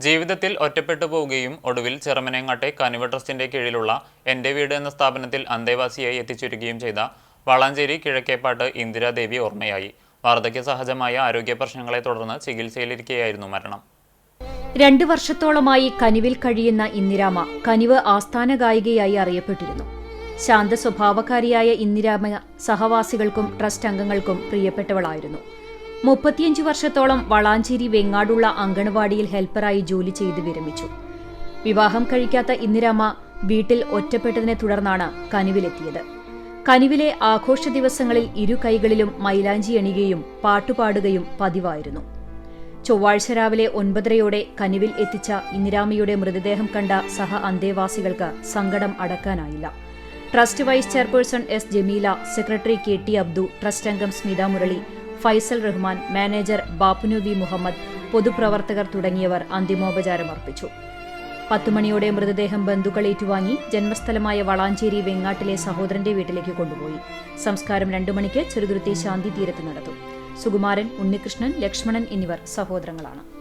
ജീവിതത്തിൽ ഒറ്റപ്പെട്ടു പോവുകയും ഒടുവിൽ ചെറുമനങ്ങാട്ടെ കനിവ ട്രസ്റ്റിന്റെ കീഴിലുള്ള എന്റെ വീട് എന്ന സ്ഥാപനത്തിൽ അന്തേവാസിയായി എത്തിച്ചേരുകയും ചെയ്ത വളാഞ്ചേരി കിഴക്കേപ്പാട്ട് ഇന്ദിരാദേവി ഓർമ്മയായി. വാർദ്ധക്യ സഹജമായ ആരോഗ്യ പ്രശ്നങ്ങളെ തുടർന്ന് ചികിത്സയിലിരിക്കെയായിരുന്നു മരണം. രണ്ട് വർഷത്തോളമായി കനിവിൽ കഴിയുന്ന ഇന്ദിരാമ കനിവ് ആസ്ഥാന ഗായികയായി അറിയപ്പെട്ടിരുന്നു. ശാന്ത സ്വഭാവക്കാരിയായ ഇന്ദിരാമ സഹവാസികൾക്കും ട്രസ്റ്റ് അംഗങ്ങൾക്കും പ്രിയപ്പെട്ടവളായിരുന്നു. മുപ്പത്തിയഞ്ചു വർഷത്തോളം വളാഞ്ചേരി വെങ്ങാടുള്ള അങ്കണവാടിയിൽ ഹെൽപ്പറായി ജോലി ചെയ്ത് വിരമിച്ചു. വിവാഹം കഴിക്കാത്ത ഇന്ദിരാമ വീട്ടിൽ ഒറ്റപ്പെട്ടതിനെ തുടർന്നാണ് കനിവിലെത്തിയത്. കനിവിലെ ആഘോഷ ദിവസങ്ങളിൽ ഇരു കൈകളിലും മൈലാഞ്ചി അണിയുകയും പാട്ടുപാടുകയും പതിവായിരുന്നു. ചൊവ്വാഴ്ച രാവിലെ ഒൻപതരയോടെ കനിവിൽ എത്തിച്ച ഇന്ദിരാമയുടെ മൃതദേഹം കണ്ട സഹ അന്തേവാസികൾക്ക് സങ്കടം അടക്കാനായില്ല. Trust vice chairperson S Jameela secretary K T Abdu trust അംഗം സ്മിത മുരളി ഫൈസൽ റഹ്മാൻ മാനേജർ ബാപ്പുനുബി മുഹമ്മദ് പൊതുപ്രവർത്തകർ തുടങ്ങിയവർ അന്തിമോപചാരം അർപ്പിച്ചു. പത്തുമണിയോടെ മൃതദേഹം ബന്ധുക്കൾ ഏറ്റുവാങ്ങി ജന്മസ്ഥലമായ വളാഞ്ചേരി വെങ്ങാട്ടിലെ സഹോദരന്റെ വീട്ടിലേക്ക് കൊണ്ടുപോയി. സംസ്കാരം രണ്ടു മണിക്ക് ചെറുതുരുത്തി ശാന്തി തീരത്ത് നടത്തും. സുകുമാരൻ ഉണ്ണികൃഷ്ണൻ ലക്ഷ്മണൻ എന്നിവർ സഹോദരങ്ങളാണ്.